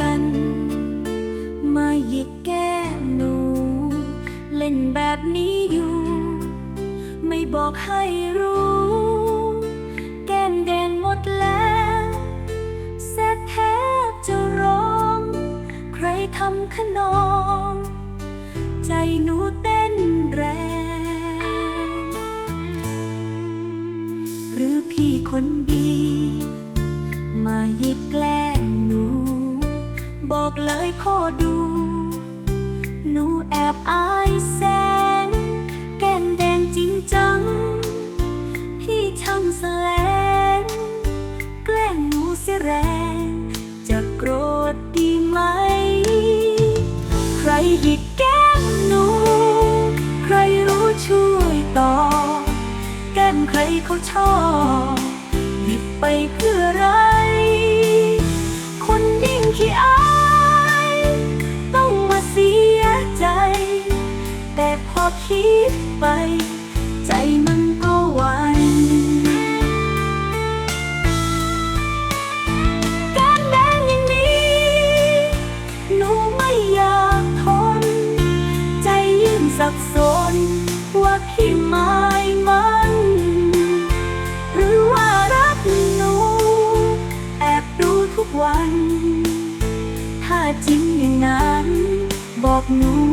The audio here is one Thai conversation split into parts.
กัน มาหยิกแก้หนู เล่นแบบนี้อยู่ ไม่บอกให้รู้ แก้มแดงหมดแล้วแซ่แทบจะร้อง ใครทำขนอง ใจหนูเต้นแรง หรือพี่คนดี มาหยิก บอกเลยขอดู หนูแอบอายแสง แก้มแดงจริงจัง พี่ช่างแสลงแกล้งหนูเสียแรง จะโกรธดีไหม ใครหยิกแก้มหนู ใครรู้ช่วยตอบแก้มใครเขาชอบหยิบไปเพื่อไร คิดไป ใจมันก็หวั่นการแดงอย่างนี้ หนูไม่อยากทน ใจยิ่งสับสน ว่าพี่หมายมัน หรือว่ารักหนู แอบดูทุกวัน ถ้าจริงอย่างนั้น บอกหนู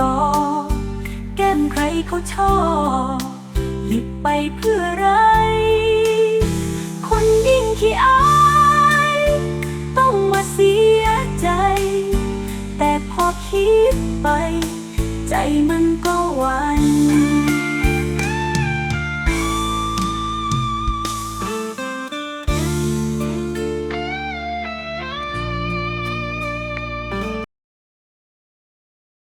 ตอแก้มใครเขาชอบหยิบไปเพื่ออะไร คนยิ่งขี้อาย ต้องมาเสียใจ แต่พอคิดไป ใจมันก็หวาน